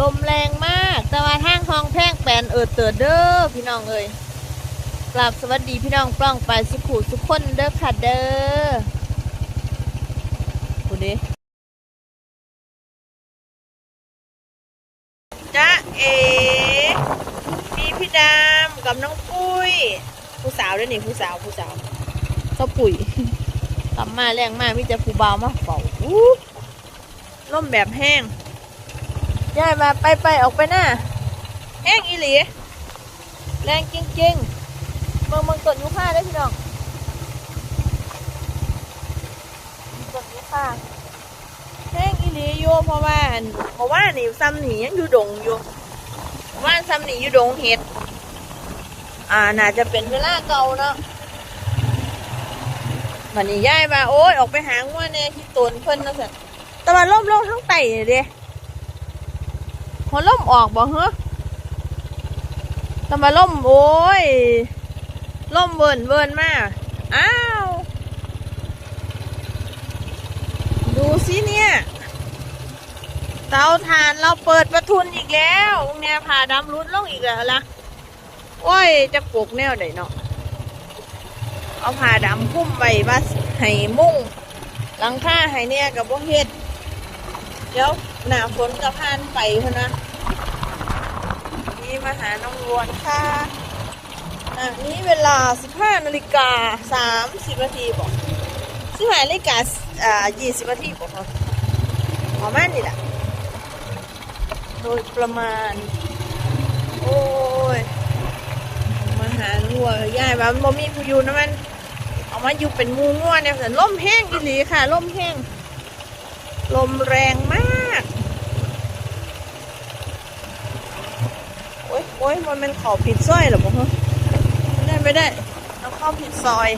ลมแรงมาก แต่ว่าทางห้องแพงแปลนเอิดเติดเด้อพี่น้องเอ้ยกราบสวัสดีพี่น้องปล้องไปสุขุสุขคนเด้อค่ะเด้อดูดิจ้าเอมีพี่ดำกับน้องปุ้ย ผู้สาวด้วยนี่ผู้สาวผู้สาวเขาปุ๋ยกลับมาแรงมากมิจะผู้เบาวมาเฝ้าอู้ร่มแบบแห้ง ย่ายมาไปไปออกไปหน้าแห้งอีหลีแรงจริงๆเมืองเมืองต้นยูคาได้พี่น้องต้นยูคาแห้งอีหลีอยู่เพราะว่าเพราะว่านี่ซ้ำหนียังอยู่ดงอยู่ว่าซ้ำหนีอยู่ดงเห็ดอ่าน่าจะเป็นเวลาเก่าเนาะวันนี้ย้ายมาโอ้ยออกไปหางัวแน่ที่ตนเพิ่นนะสิแต่ว่าล่มลงทั้งไตเลยเด้ พอล่มออกบ่เหรอแต่ว่าล่มโอ้ยล่มเวินเวินมากอ้าว ดูสิเนี่ย เตาถ่านเราเปิดประทุนอีกแล้วแนวผ่าดำรุดลงอีกแล้วละโอ้ย จะปลูกแนวไหนเนาะเอาผ้าดำพุ่มไว้ว่าให้มุ่งหลังคาให้เนี่ยกับพวกเฮ็ด เดี๋ยว หน้าฝนกับพานไปเพื่นนะนี่มาหาน้องรวนค่ะอะนี่เวลา 15นาฬิกา30นาทีบอก15นาฬิกาอ่า20นาทีบอกเขาประมาณนี้แหละโดยประมาณ โอ้ยมาหางัวยายว่ามันบ่มีผู้อยู่นะมันเอามาอยู่เป็นมูงัวเนี่ยแต่ล่มแห้งอีหลีค่ะล่มแห้งลมแรงมาก โอ้ยโอ้ยมันเป็นเขอผิดซอยเหรอบอกฮะไม่ได้ไม่ได้เราเข้าผิดซอย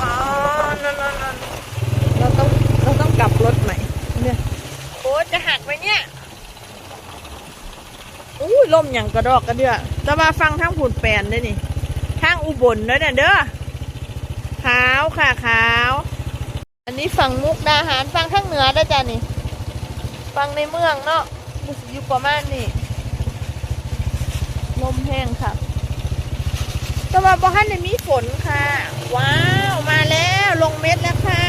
อ๋อนั่นนั่นนั่นเราต้องเราต้องกลับรถใหม่เนี่ยโอ้ยจะหักไปเนี่ยอู้ยลมอย่างกระดอกกระเดือแต่ว่าฟังทั้งผุนแปลนได้นี่ทางอุบลเด้อเนี่ยเด้อขาวค่ะขาว อันนี้ฝั่งมุกดาหารฟังทางเหนือได้อจ้ะนี่ฟังในเมืองเนาะ รู้สึกอยู่ประมาณนี้ลมแห้งค่ะแต่ว่าบ่ฮันได้มีฝนค่ะ ว้าวมาแล้วลงเม็ดแล้วค่ะ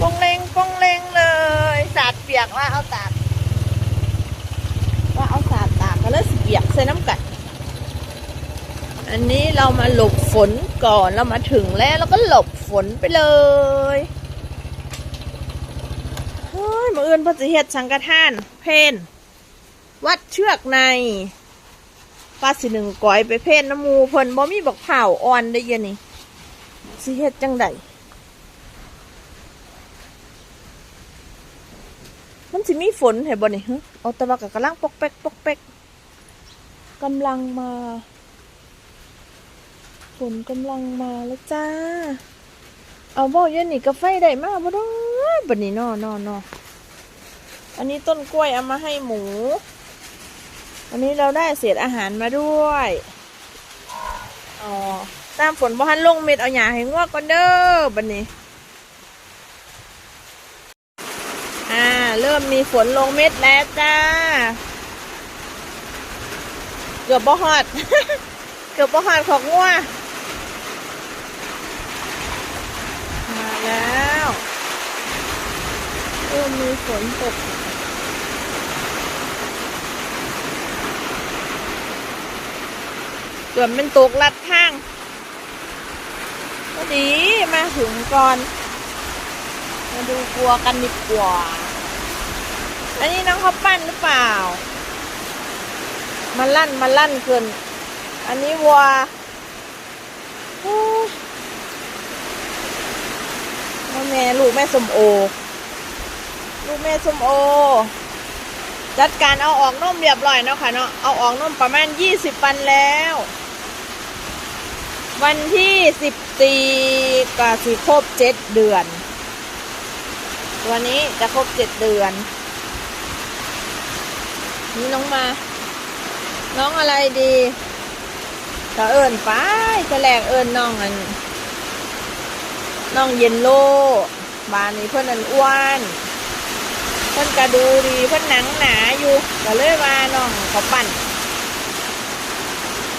ปงเลงปงเลงเลยสาดเปียกว่าเอาตากว่าเอาสาดตากก็เลยสิเปียกใส่น้ำกัดอันนี้เรามาหลบฝนก่อนเรามาถึงแล้วเราก็หลบฝนไปเลยเฮ้ย มาเอื่นพระจิเฮ็ดสังฆทาน เพนวัดเชือกในป้าสิหนึ่งก้อยไปเพนน้ำมูเพิ่นบ่มีบอกเผาอ่อนได้เย็นนี่สิเฮ็ดจังใดมันสิมีฝนเห็นบ่นี่ฮะเอาแต่ว่าก็กำลังปอกแป๊กปอกแป๊กกำลังมา ฝนกำลังมาแล้วจ้า เอาบ่เย็นนี่กาแฟได้มากบ่ดอกบัดนี้นอนอนอ อันนี้ต้นกล้วยเอามาให้หมู อันนี้เราได้เศษอาหารมาด้วยอ๋อตามฝนบ่ทันลงเม็ดเอาหญ้าให้งวกก่อนเด้อบัดนี้ อ่า เริ่มมีฝนลงเม็ดแล้วจ้า เกือบบ่ฮอด เกือบบ่ฮอดของงัวมาแล้ว เริ่มมีฝนตก เกือบเป็นตกลัดข้างก็ดีมาถึงก่อน มาดูกลัวกันดีกว่า อันนี้น้องเขาปั้นหรือเปล่ามันลั่นมันลั่นเกินอันนี้วัวโอ้ยพ่อแม่ลูกแม่สมโอ ลูกแม่สมโอ จัดการเอาออกนมเรียบร้อยเนาะค่ะเนาะ เอาออกนมประมาณยี่สิบวันแล้ว วันที่สิบสี่ก็สิครบเจ็ดเดือน วันนี้จะครบเจ็ดเดือน นี่น้องมา น้องอะไรดีก็เอิญไปจะแลกเอิญน้องอันน้องเย็นโลบ้านนี้เพื่อนนันอ้วนเพื่อนกระดูดีเพื่อนหนังหนาอยู่ก็เลยว่าน้องเขาปั่น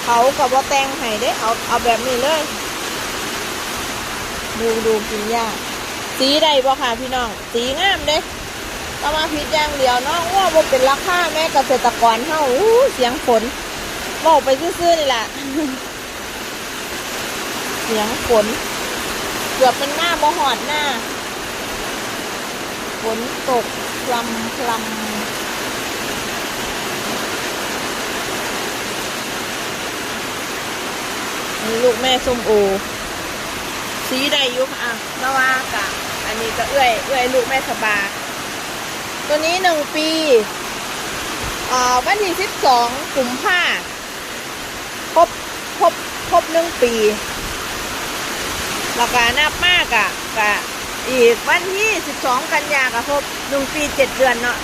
เขากับว่าแตงให้ได้เอาเอาแบบนี้เลย ดูดูกินยาก สีใดบ่ค่ะพี่น้อง สีงามเด้ก็มาพิดอย่างเดียวเนาะว่าบ่เป็นราคาแม่เกษตรกรเฮาเสียงฝนบอกไปซื่อๆนี่แหละเสียงฝนเกือบเป็นหน้าบ่หอดหน้าฝนตกพลำพลำ นี่ลูกแม่ส้มโอสีใดอยุคอะนว่ากะอันนี้ก็เอื้อยเอื้อยลูกแม่สบา ตัวนี้หนึ่งปีอ่าวันที่สิบสองกลุ่มภาครบครบครบหนึ่งปีแล้วก็นับมากอะกะอีกวันที่สิบสองกันยาก็ครบหนึ่งปีเจ็ดเดือนเนาะ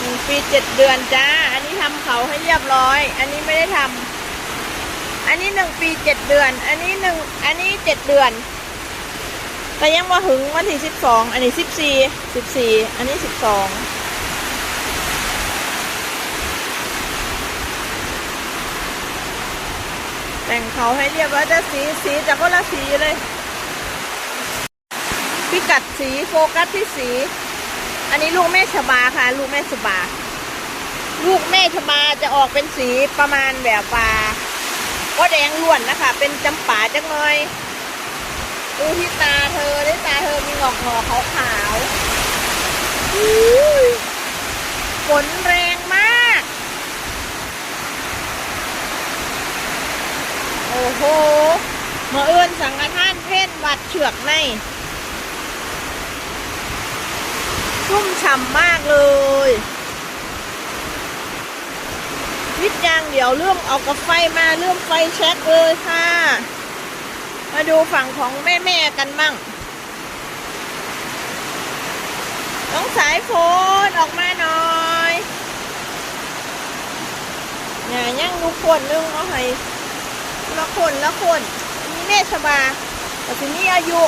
หนึ่งปีเจ็ดเดือนจ้า อันนี้ทำเขาให้เรียบร้อย อันนี้ไม่ได้ทำ อันนี้หนึ่งปีเจ็ดเดือน อันนี้หนึ่งอันนี้เจ็ดเดือน แต่ยังว่าถึงวันที่สิบสอง อันนี้สิบสี่สิบสี่ อันนี้สิบสองแต่งเขาให้เรียบร้อยแต่สีสีจากคนละสีเลย พิกัดสีโฟกัสที่สี อันนี้ลูกแม่ชบาค่ะ ลูกแม่ชบา ลูกแม่ชบาจะออกเป็นสีประมาณแบบว่า ก็แดงล้วนนะคะ เป็นจำป่าจังเลยดูที่ตาเธอได้ตาเธอมีหงอกหงอขาวขาวๆฝนแรงมาก โอ้โหเมื่อเอื้นสังฆทานเพ่นวัดเฉือกในชุ่มฉ่ำมากเลย วิทย์ยางเดี๋ยวเรื่องเอากับไฟมาเรื่องไฟแช็กเลยค่ะ มาดูฝั่งของแม่แม่กันบ้างน้องสายฝนออกมาหน่อยอย่ายั่งดูคนนึงเอาให้ละคนละคนอันนี้แม่ชบาแต่ทีนี้อายุ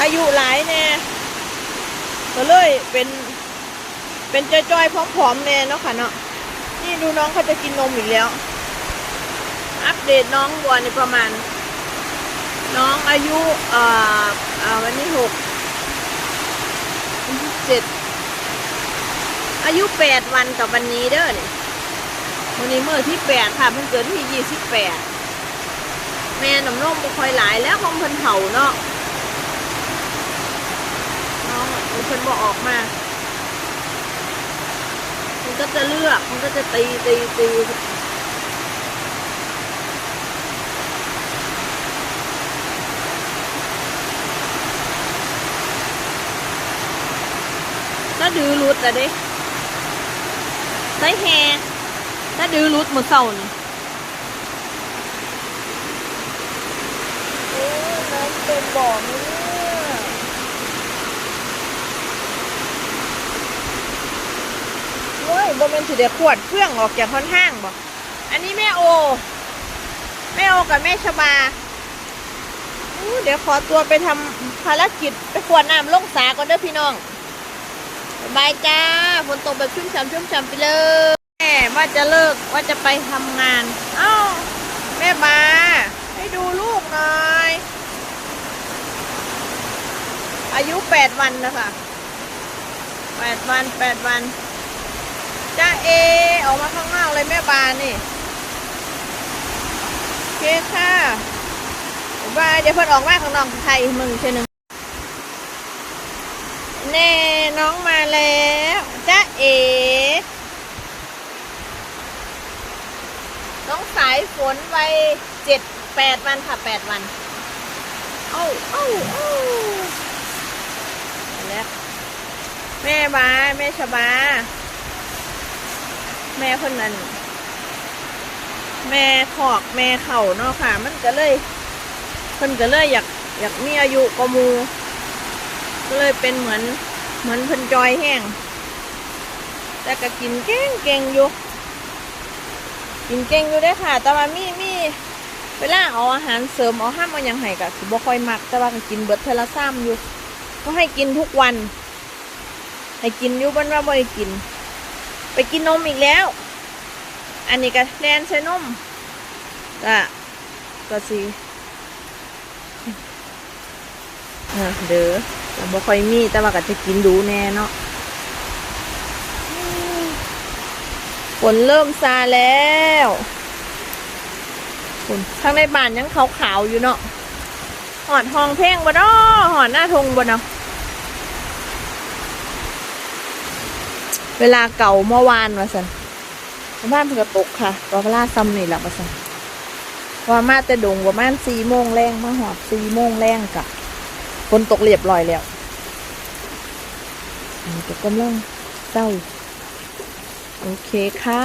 อายุหลายแน่ก็เลยเป็นเป็นจอยๆพร้อมๆแน่เนาะค่ะเนาะ นี่ดูน้องเขาจะกินนมอีกแล้ว อัปเดตน้องวัวในประมาณ น้องอายุเอ่อเอ่อวันที่หกเจ็ดอายุแปดวันกับวันนี้เด้อเนี่ยวันนี้เมื่อที่แปดค่ะเพิ่งเกิดที่ยี่สิบแปดแม่น้ำนมบ่ค่อยหลายแล้วของเพิ่นเผาเนาะน้องอะเพิ่นบอกออกมา ก็จะเลือก มันก็จะตีตีตีถ้าดื้อรุดอะเด้ใส่แฮถ้าดื้อรุดหมดเศร้านี่โอ้น้ำเต็มบ่อเนี่ยเฮ้ยบ่เป็นสิเดียขวดเครื่องออกจากค่อนข้างบ่อันนี้แม่โอ แม่โอกับแม่ชบาเดี๋ยวขอตัวไปทำภารกิจไปขวดน้ำลงสาก่อนเด้อพี่น้องบายบายจ้าฝนตกแบบชุ่มฉ่ำชุ่มฉ่ำไปเลยแม่ว่าจะเลิกว่าจะไปทำงาน เอ้า แม่บาให้ดูลูกหน่อย อายุแปดวันนะคะแปดวันแปดวัน จ้าเอ ออกมาข้างนอกเลยแม่บานนี่โอเคค่ะบายเดี๋ยวเพิ่นออกมาข้างนอกไทยมึงเช่นหนึ่งแน่น้องมาแล้วจ้าเอ น้องสายฝนไว้เจ็ดแปดวันค่ะแปดวัน เอ้าเอ้าเอ้าแล้วแม่บาแม่ชบา แม่คนนั้น แม่ขอกแม่เข่าเนาะค่ะ มันก็เลยเพิ่นก็เลยอยากอยากมีอายุกมูก็เลยเป็นเหมือนเหมือนเพิ่นจอยแห้งแต่ก็กินเก่งเก่งอยู่กินเก่งอยู่ได้ค่ะ แต่ว่ามีมีเวลาเอาอาหารเสริมเอาห้ามเอาหยังให้ก็สิบ่ค่อยมัก แต่ว่าก็กินเบิดเทละซ้ำอยู่ ก็ให้กินทุกวัน ให้กินอยู่บ้านว่าบ่ได้กิน ไปกินนมอีกแล้ว อันนี้ก็แลนใช้นมก็ก็สิอะเด้อแต่บ่ค่อยมีแต่ว่าก็จะกินดูแน่เนาะฝนเริ่มซาแล้วฝนข้างในบ้านยังขาวๆอยู่เนาะหอดห้องเพ่งบ่เนาะหอดหน้าทงบ่เนาะ เวลาเก่าเมื่อวานว่าสันบ้านเพิ่งก็ตกค่ะก็เวลาซ้ำนี่แหละว่าสันว่ามาแต่ดงว่ามานสี่โมงแรงมาหอดสี่โมงแรงกะฝนตกเรียบร้อยแล้วนี่ก็กำลังเศร้า โอเคค่ะ